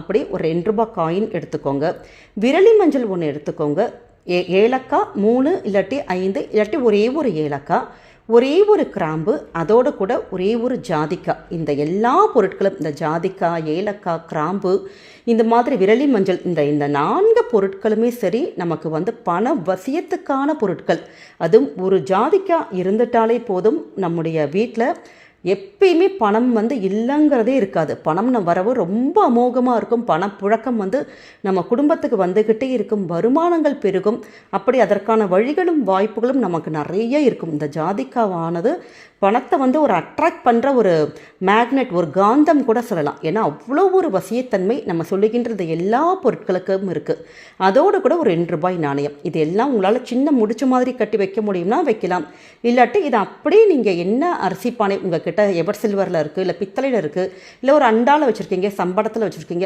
அப்படி ஒரு ரெண்டு ரூபாய் காயின் எடுத்துக்கோங்க. விரலி மஞ்சள் ஒன்று எடுத்துக்கோங்க. ஏ ஏலக்காய் மூணு இல்லாட்டி ஐந்து இல்லாட்டி ஒரே ஒரு ஏலக்காய் ஒரே ஒரு கிராம்பு அதோடு கூட ஒரே ஒரு ஜாதிக்காய். இந்த எல்லா பொருட்களும் இந்த ஜாதிக்காய் ஏலக்காய் கிராம்பு இந்த மாதிரி விரலி மஞ்சள் இந்த இந்த நான்கு பொருட்களுமே சரி நமக்கு வந்து பண வசியத்துக்கான பொருட்கள். அதுவும் ஒரு ஜாதிக்காய் இருந்துட்டாலே போதும் நம்முடைய வீட்டில் எப்பயுமே பணம் வந்து இல்லைங்கிறதே இருக்காது. பணம் நம்ம வரவு ரொம்ப அமோகமாக இருக்கும். பணப்புழக்கம் வந்து நம்ம குடும்பத்துக்கு வந்துக்கிட்டே இருக்கும். வருமானங்கள் பெருகும். அப்படி அதற்கான வழிகளும் வாய்ப்புகளும் நமக்கு நிறைய இருக்கும். இந்த ஜாதிக்காவானது பணத்தை வந்து ஒரு அட்ராக்ட் பண்ணுற ஒரு மேக்னெட் ஒரு காந்தம் கூட சொல்லலாம். ஏன்னா அவ்வளோ ஒரு வசியத்தன்மை நம்ம சொல்லுகின்றது எல்லா பொருட்களுக்கும் இருக்குது அதோடு கூட ஒரு ரெண்டு ரூபாய் நாணயம். இது எல்லாம் உங்களால் சின்ன முடிச்ச மாதிரி கட்டி வைக்க முடியும்னா வைக்கலாம். இல்லாட்டி இதை அப்படியே நீங்கள் என்ன அரிசி பானை உங்கள் கிட்ட எவர் சில்வரில் இருக்குது இல்லை பித்தளையில் இருக்குது இல்லை ஒரு அண்டாவில் வச்சுருக்கீங்க சம்படத்தில் வச்சுருக்கீங்க